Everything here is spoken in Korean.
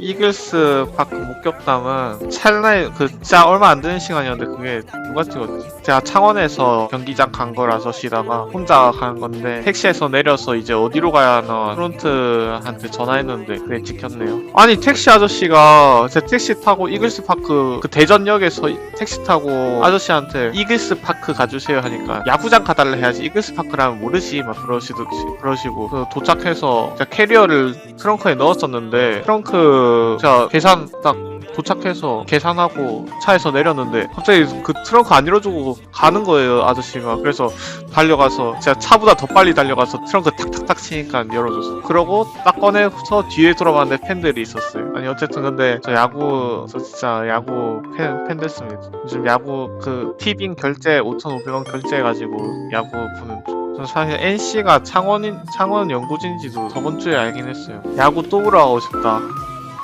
이글스 파크 목격담은 찰나에 그 진짜 얼마 안 되는 시간이었는데 그게 누가 찍었지? 제가 창원에서 경기장 간 거라서 쉬다가 혼자 가는 건데 택시에서 내려서 이제 어디로 가야 하나 프론트한테 전화했는데 그게 찍혔네요. 아니 택시 아저씨가 제 택시 타고 이글스 파크 그 대전역에서 이- 택시 타고 아저씨한테 이글스 파크 가주세요 하니까 야구장 가달라 해야지 이글스 파크라면 모르지 막 그러시듯이 그러시고 그 도착해서 캐리어를 트렁크에 넣었었는데 트렁크 제가 계산 딱 도착해서 계산하고 차에서 내렸는데 갑자기 그 트렁크 안 열어주고 가는 거예요 아저씨가. 그래서 달려가서 제가 차보다 더 빨리 달려가서 트렁크 탁탁탁 치니까 열어줬어. 그러고 딱 꺼내서 뒤에 돌아봤는데 팬들이 있었어요. 아니 어쨌든 근데 저 야구 저 진짜 야구 팬, 팬 됐습니다. 요즘 야구 그 티빙 결제 5,500원 결제해가지고 야구 보는 사실 NC가 창원인 창원 연구진지도 저번 주에 알긴 했어요. 야구 또 보러 가고 싶다